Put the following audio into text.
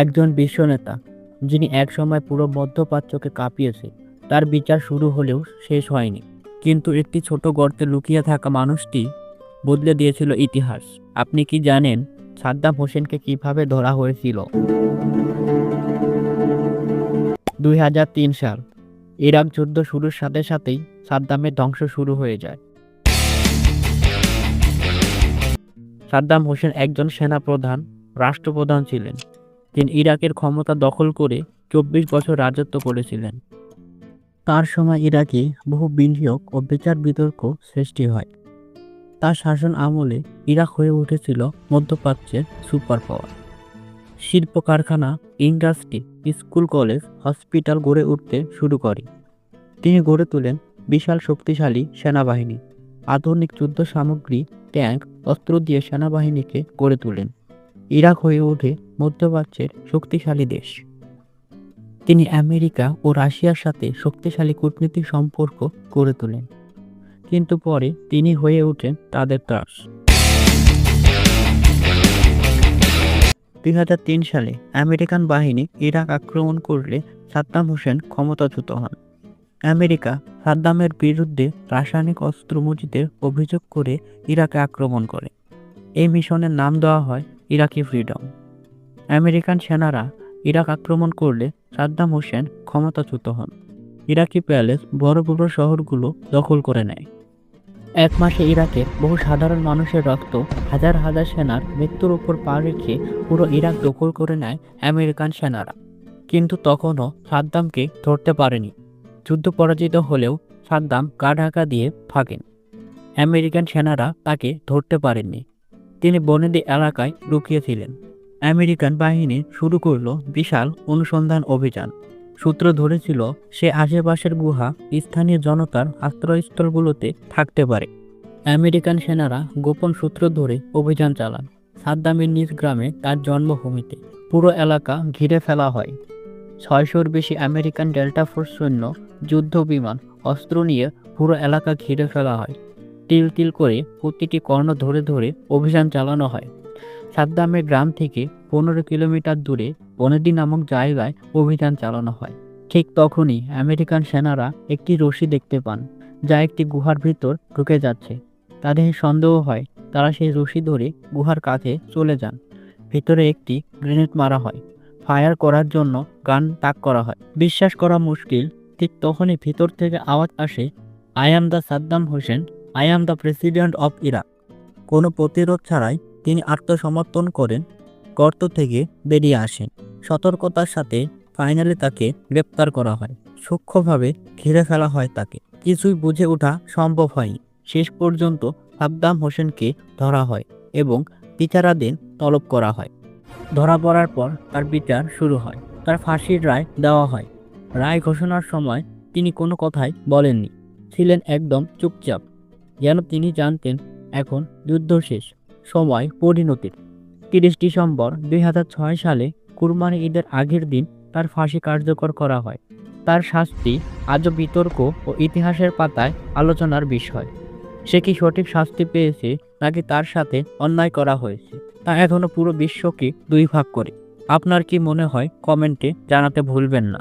একজন বিশ্বনেতা, যিনি একসময় পুরো মধ্যপ্রাচ্যকে কাঁপিয়েছে। তার বিচার শুরু হলেও শেষ হয়নি। কিন্তু একটি ছোট গর্তে লুকিয়ে থাকা মানুষটি বদলে দিয়েছিল ইতিহাস। আপনি কি জানেন সাদ্দাম হোসেনকে কীভাবে ধরা হয়েছিল? দুই হাজার তিন সাল, ইরাক যুদ্ধ শুরুর সাথে সাথেই সাদ্দামের ধ্বংস শুরু হয়ে যায়। সাদ্দাম হোসেন একজন সেনাপ্রধান, রাষ্ট্রপ্রধান ছিলেন। তিনি ইরাকের ক্ষমতা দখল করে চব্বিশ বছর রাজত্ব করেছিলেন। তার সময় ইরাকে বহু বিনিয়োগ ও বিচার বিতর্ক সৃষ্টি হয়। তার শাসন আমলে ইরাক হয়ে উঠেছিল মধ্যপ্রাচ্যের সুপার পাওয়ার। শিল্প কারখানা ইন্ডাস্ট্রি, স্কুল, কলেজ, হসপিটাল গড়ে উঠতে শুরু করে। তিনি গড়ে তোলেন বিশাল শক্তিশালী সেনাবাহিনী। আধুনিক যুদ্ধ সামগ্রী ট্যাঙ্ক অস্ত্র দিয়ে সেনাবাহিনীকে গড়ে তোলেন। ইরাক হয়ে ওঠে মধ্যপ্রাচ্যের শক্তিশালী দেশ। তিনি আমেরিকা ও রাশিয়ার সাথে শক্তিশালী কূটনৈতিক সম্পর্ক গড়ে তোলেন। কিন্তু পরে তিনি হয়ে ওঠেন তাদের ত্রাস দুই সালে আমেরিকান বাহিনী ইরাক আক্রমণ করলে সাদ্দাম হোসেন ক্ষমতাচ্যুত হন। আমেরিকা সাদ্দামের বিরুদ্ধে রাসায়নিক অস্ত্র অভিযোগ করে ইরাকে আক্রমণ করে। এই মিশনের নাম দেওয়া হয় ইরাকি ফ্রিডম আমেরিকান সেনারা ইরাক আক্রমণ করলে সাদ্দাম হোসেন ক্ষমতাচ্যুত হন। ইরাকি প্যালেস বড় বড় শহরগুলো দখল করে নেয়। এক মাসে ইরাকে বহু সাধারণ মানুষের রক্ত, হাজার হাজার সেনার মৃত্যুর উপর পা রেখে পুরো ইরাক দখল করে নেয় আমেরিকান সেনারা। কিন্তু তখনও সাদ্দামকে ধরতে পারেনি। যুদ্ধ পরাজিত হলেও সাদ্দাম গা ঢাকা দিয়ে থাকেন আমেরিকান সেনারা তাকে ধরতে পারেননি। তিনি বনেদি এলাকায় লুকিয়েছিলেন। আমেরিকান বাহিনী শুরু করল বিশাল অনুসন্ধান অভিযান। সূত্র ধরেছিল, সে আশেপাশের গুহা স্থানীয় জনতার আশ্রয়স্থলগুলোতে থাকতে পারে। আমেরিকান সেনারা গোপন সূত্র ধরে অভিযান চালান। সাদ্দামের নিজ গ্রামে তার জন্মভূমিতে পুরো এলাকা ঘিরে ফেলা হয়। ছয়শোর বেশি আমেরিকান ডেল্টা ফোর্স সৈন্য যুদ্ধ বিমান অস্ত্র নিয়ে পুরো এলাকা ঘিরে ফেলা হয়। তিল তিল করে প্রতিটি কর্ণ ধরে ধরে অভিযান চালানো হয়। সাদ্দামের গ্রাম থেকে পনেরো কিলোমিটার দূরে বনেদি নামক জায়গায় অভিযান চালানো হয়। ঠিক তখনই আমেরিকান সেনারা একটি রশি দেখতে পান, যা একটি গুহার ভিতর ঢুকে যাচ্ছে। তাদের সন্দেহ হয় তারা সেই রশি ধরে গুহার কাছে চলে যান। ভিতরে একটি গ্রেনেড মারা হয়। ফায়ার করার জন্য গান তাক করা হয়। বিশ্বাস করা মুশকিল, ঠিক তখনই ভিতর থেকে আওয়াজ আসে, I am the Saddam Hussein I am the president of Iraq. কোনো প্রতিরোধ ছাড়াই তিনি আত্মসমর্পণ করেন, গর্ত থেকে বেরিয়ে আসেন। সতর্কতার সাথে ফাইনালি তাকে গ্রেপ্তার করা হয়। সূক্ষ্মভাবে ঘিরে ফেলা হয় তাকে। কিছুই বুঝে ওঠা সম্ভব হয়নি। শেষ পর্যন্ত সাদ্দাম হোসেনকে ধরা হয় এবং বিচারাধীন তলব করা হয়। ধরা পড়ার পর তার বিচার শুরু হয়। তার ফাঁসির রায় দেওয়া হয়। রায় ঘোষণার সময় তিনি কোনো কথাই বলেননি। ছিলেন একদম চুপচাপ। যেন তিনি জানতেন এখন যুদ্ধ শেষ, সময় পরিণতির। তিরিশ ডিসেম্বর দুই হাজার ছয় সালে কুরবানি ঈদের আগের দিন তার ফাঁসি কার্যকর করা হয়। তার শাস্তি আজও বিতর্ক ও ইতিহাসের পাতায় আলোচনার বিষয়। সে কি সঠিক শাস্তি পেয়েছে নাকি তার সাথে অন্যায় করা হয়েছে, তা এখনও পুরো বিশ্বকে দুই ভাগ করে। আপনার কি মনে হয় কমেন্টে জানাতে ভুলবেন না।